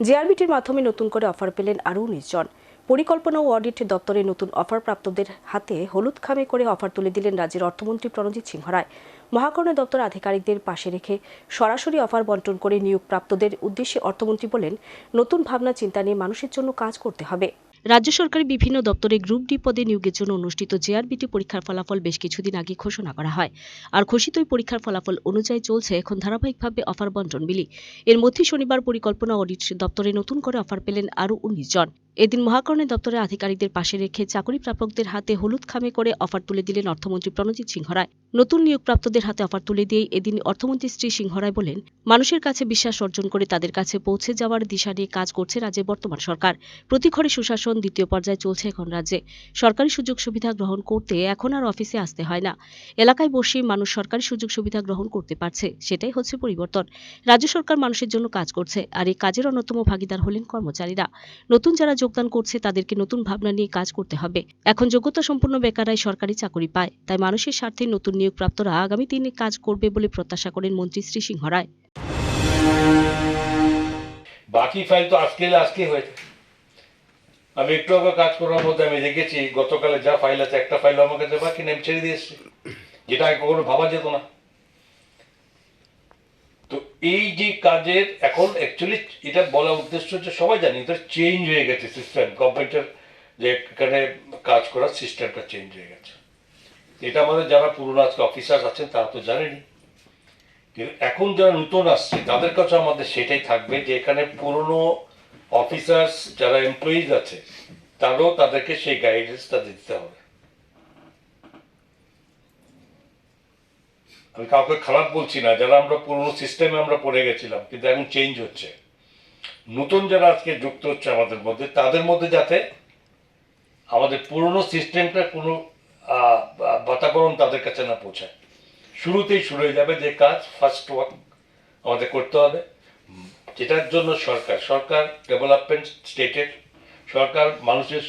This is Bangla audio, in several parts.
জেআরবিটির মাধ্যমে নতুন করে অফার পেলেন আরও উনিশ জন পরিকল্পনা ও অডিট দপ্তরে নতুন অফার প্রাপ্তদের হাতে হলুদ খামে করে অফার তুলে দিলেন রাজ্যের অর্থমন্ত্রী প্রণজিৎ সিংহ রায়। মহাকর্ণ দপ্তর আধিকারিকদের পাশে রেখে সরাসরি অফার বন্টন করে নিয়োগ প্রাপ্তদের উদ্দেশ্যে অর্থমন্ত্রী বলেন, নতুন ভাবনা চিন্তা নিয়ে মানুষের জন্য কাজ করতে হবে। রাজ্য সরকারের বিভিন্ন দপ্তরে গ্রুপ ডি পদে নিয়োগের জন্য অনুষ্ঠিত জেআরবিটি পরীক্ষার ফলাফল বেশ কিছুদিন আগে ঘোষণা করা হয়। আর ঘোষিত ওই পরীক্ষার ফলাফল অনুযায়ী চলছে এখন ধারাবাহিকভাবে অফার বন্টন বিলি। এর মধ্যে শনিবার পরিকল্পনা অডিট দপ্তরে নতুন করে অফার পেলেন আরও উনিশ জন। এদিন মহাকর্ণের দপ্তরের আধিকারিকদের পাশে রেখে চাকরি প্রাপকদের হাতে হলুদ খামে করে অফার তুলে দিলেন অর্থমন্ত্রী প্রণজিৎ সিংহ রায়। নতুন নিয়োগপ্রাপ্তদের হাতে অফার তুলে দিয়ে এদিন অর্থমন্ত্রী শ্রী সিংহরায় বলেন, মানুষের কাছে বিশ্বাস অর্জন করে তাদের কাছে পৌঁছে যাওয়ার দিশা নিয়ে কাজ করছে রাজ্যের বর্তমান সরকার। প্রতি ঘরে সুশাসন দ্বিতীয় পর্যায়ে চলছে এখন রাজ্যে। সরকারি সুযোগ সুবিধা গ্রহণ করতে এখন আর অফিসে আসতে হয় না। এলাকায় বসেই মানুষ সরকারি সুযোগ সুবিধা গ্রহণ করতে পারছে, সেটাই হচ্ছে পরিবর্তন। রাজ্য সরকার মানুষের জন্য কাজ করছে, আর এই কাজের অন্যতম ভাগিদার হলেন কর্মচারীরা। নতুন যারা যোগদান করছে, তাদেরকে নতুন ভাবনা নিয়ে কাজ করতে হবে। এখন যোগ্যতা সম্পন্ন বেকাররাই সরকারি চাকরি পায়, তাই মানুষের স্বার্থে নতুন নিয়োগপ্রাপ্তরা আগামী দিনে কাজ করবে বলে প্রত্যাশা করেন মন্ত্রী শ্রী সিংহ রায়। বাকি ফাইল তো আজকে আজকে হয়েছে। আমি একটু আগে কাজ করার মধ্যে আমি দেখেছি গতকালে যা ফাইল আছে একটা ফাইল আমার কাছে বাকি নেই, আমি ছেড়ে দিয়ে এসেছি। যেটা আগে কখনো ভাবা যেত না। তো এই যে কাজের এখন অ্যাকচুয়ালি এটা বলার উদ্দেশ্য হচ্ছে সবাই জানি এটা চেঞ্জ হয়ে গেছে সিস্টেম কম্পিউটার যে এখানে কাজ করার সিস্টেমটা চেঞ্জ হয়ে গেছে। এটা আমাদের যারা পুরনো আজকে অফিসার আছেন, তারা তো জানেনি কিন্তু এখন যারা নতুন আসছে, তাদের কাছে আমাদের সেটাই থাকবে যে এখানে পুরনো অফিসার্স যারা এমপ্লয়িজ আছে, তারও তাদেরকে সেই গাইডেন্সটা দিতে হবে। আমি কাউকে খারাপ বলছি না, যারা আমরা পুরনো সিস্টেমে আমরা পড়ে গেছিলাম, কিন্তু এখন চেঞ্জ হচ্ছে। নতুন যারা আজকে যুক্ত হচ্ছে আমাদের মধ্যে, তাদের মধ্যে যাতে আমাদের পুরনো সিস্টেমটা কোনো বাতাবরণ তাদের কাছে না পৌঁছায়। শুরুতেই শুরু হয়ে যাবে যে কাজ ফার্স্ট ওয়ার্ক আমাদের করতে হবে। যেটার জন্য সরকার সরকার ডেভেলপমেন্ট স্টেটের সরকার মানুষের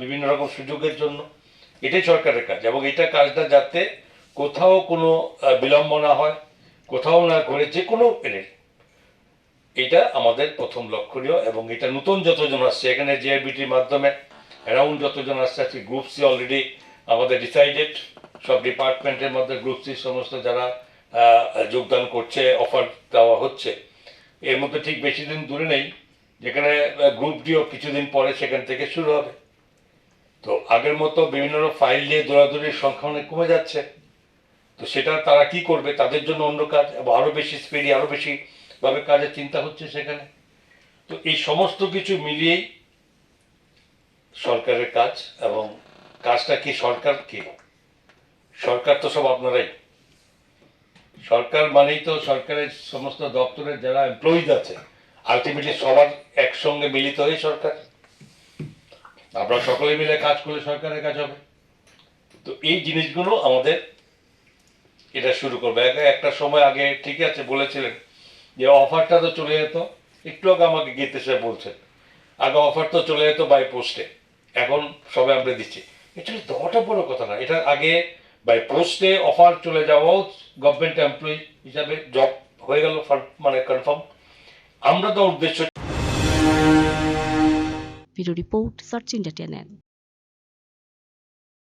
বিভিন্ন রকম সুযোগের জন্য, এটাই সরকারের কাজ। এবং এটা কাজটা যাতে কোথাও কোনো বিলম্ব না হয়, কোথাও না ঘরে যে কোনো এনে। এটা আমাদের প্রথম লক্ষণীয় এবং এটা নতুন যতজন আসছে, এখানে জেআইবিটির মাধ্যমে অ্যারাউন্ড যতজন আসছে, আজকে গ্রুপ সি অলরেডি আমাদের ডিসাইডেড সব ডিপার্টমেন্টের মধ্যে গ্রুপ সি সমস্ত যারা যোগদান করছে অফার দেওয়া হচ্ছে। এর মধ্যে ঠিক বেশি দিন দূরে নেই, যেখানে গ্রুপ ডিও কিছুদিন পরে সেখান থেকে শুরু হবে। তো আগের মতো বিভিন্ন ফাইল দিয়ে দৌড়াদৌড়ির সংখ্যা অনেক কমে যাচ্ছে। তো সেটা তারা কি করবে, তাদের জন্য অন্য কাজ, এবং আরও বেশি স্পিডি আরও বেশি ভাবে কাজের চিন্তা হচ্ছে সেখানে। তো এই সমস্ত কিছু মিলিয়েই সরকারের কাজ এবং কাজটা কি সরকার? কি? সরকার তো সব আপনারাই। সরকার মানেই তো সরকারের সমস্ত দপ্তরের যারা এমপ্লয়িজ আছে আলটিমেটলি সবার একসঙ্গে মিলিত হয়ে সরকার। আমরা সকলে মিলে কাজ করলে সরকারের কাজ হবে। তো এই জিনিসগুলো আমাদের এটা শুরু করবে। একটা সময় আগে ঠিক আছে বলেছিলেন যে অফারটা তো চলে যেত, একটু আগে আমাকে গীতে সে বলছেন। আগে অফার তো চলে যেত বাই পোস্টে এখন সবে আমরা দিচ্ছি। অ্যাকচুয়ালি দেওয়াটা বড় কথা না। এটা আগে বাই পোস্টে অফার চলে যাওয়াও গভর্নমেন্ট এমপ্লয়ি হিসাবে জব হয়ে গেল মানে কনফার্ম আমরা তো উদ্দেশ্য রিপোর্ট সার্চ ইন্ডিয়া